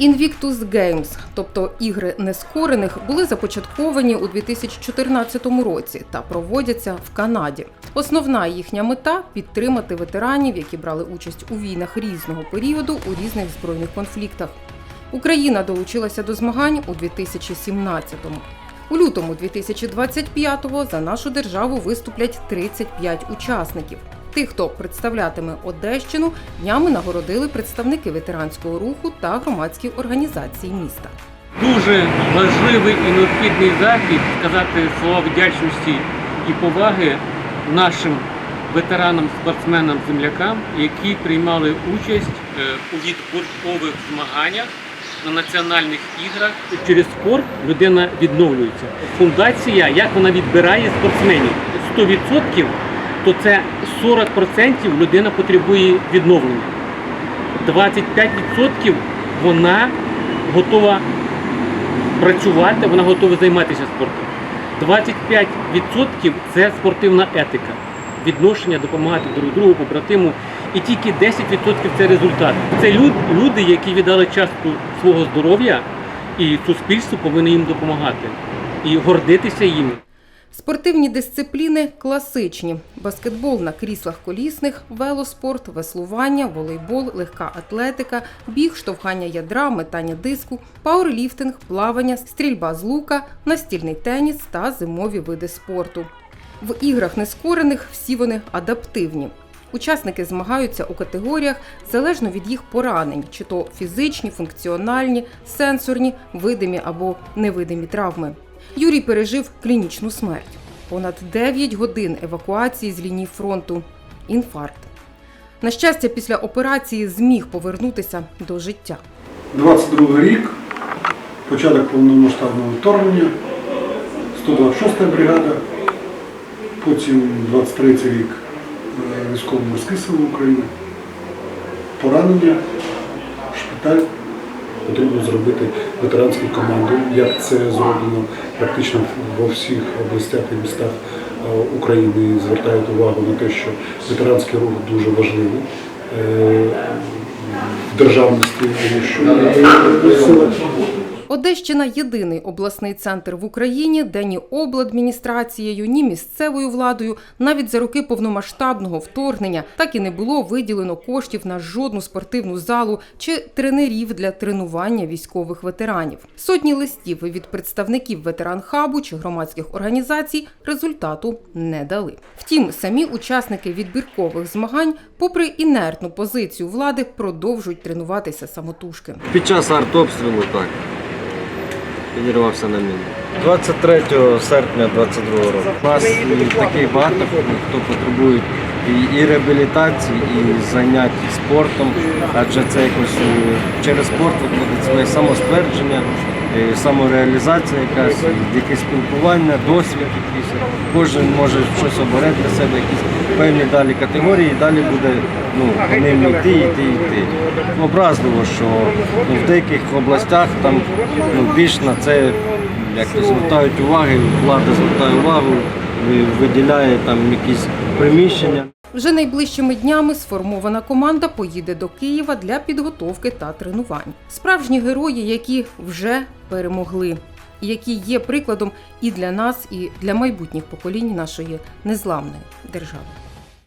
Invictus Games, тобто ігри нескорених, були започатковані у 2014 році та проводяться в Канаді. Основна їхня мета підтримати ветеранів, які брали участь у війнах різного періоду у різних збройних конфліктах. Україна долучилася до змагань у 2017-му. У лютому 2025-го за нашу державу виступлять 35 учасників. Тих, хто представлятиме Одещину, днями нагородили представники ветеранського руху та громадські організації міста. Дуже важливий і необхідний захід сказати слова вдячності і поваги нашим ветеранам, спортсменам, землякам, які приймали участь е, у відбіркових змаганнях на національних іграх. Через спорт людина відновлюється. Фундація, як вона відбирає спортсменів, 100% то це 40% людина потребує відновлення. 25% вона готова працювати, вона готова займатися спортом. 25% це спортивна етика, відношення, допомагати друг другу, побратиму. І тільки 10% це результат. Це люди, які віддали частку свого здоров'я, і суспільство повинно їм допомагати і гордитися їм. Спортивні дисципліни класичні: баскетбол на кріслах колісних, велоспорт, веслування, волейбол, легка атлетика, біг, штовхання ядра, метання диску, пауерліфтинг, плавання, стрільба з лука, настільний теніс та зимові види спорту. В іграх нескорених всі вони адаптивні. Учасники змагаються у категоріях залежно від їх поранень, чи то фізичні, функціональні, сенсорні, видимі або невидимі травми. Юрій пережив клінічну смерть. Понад 9 годин евакуації з лінії фронту. Інфаркт. На щастя, після операції зміг повернутися до життя. 22 рік, початок повномасштабного вторгнення, 126 бригада, потім 23 рік е, військово-морські сили України, поранення, шпиталь. Потрібно зробити ветеранську команду, як це зроблено практично во всіх областях і містах е, України. Звертають увагу на те, що ветеранський рух дуже важливий е, в державності, тому що Одещина єдиний обласний центр в Україні, де ні обладміністрацією, ні місцевою владою навіть за роки повномасштабного вторгнення так і не було виділено коштів на жодну спортивну залу чи тренерів для тренування військових ветеранів. Сотні листів від представників ветеран-хабу чи громадських організацій результату не дали. Втім, самі учасники відбіркових змагань, попри інертну позицію влади, продовжують тренуватися самотужки. Під час артобстрілу так. Підірвався на міну. 23 серпня 22 року. У нас такий багато хто потребує і, реабілітації, і занять спортом, адже це якось е, через спорт виходить своє самоствердження, самореалізація якась, якесь спілкування, досвід якийсь. Кожен може щось обере для себе, якісь певні далі категорії, і далі буде ну, по ним йти, йти, йти. Образливо, що ну, в деяких областях там ну, більш на це як звертають уваги, влада звертає увагу, виділяє там якісь приміщення. Вже найближчими днями сформована команда поїде до Києва для підготовки та тренувань. Справжні герої, які вже перемогли, які є прикладом і для нас, і для майбутніх поколінь нашої незламної держави.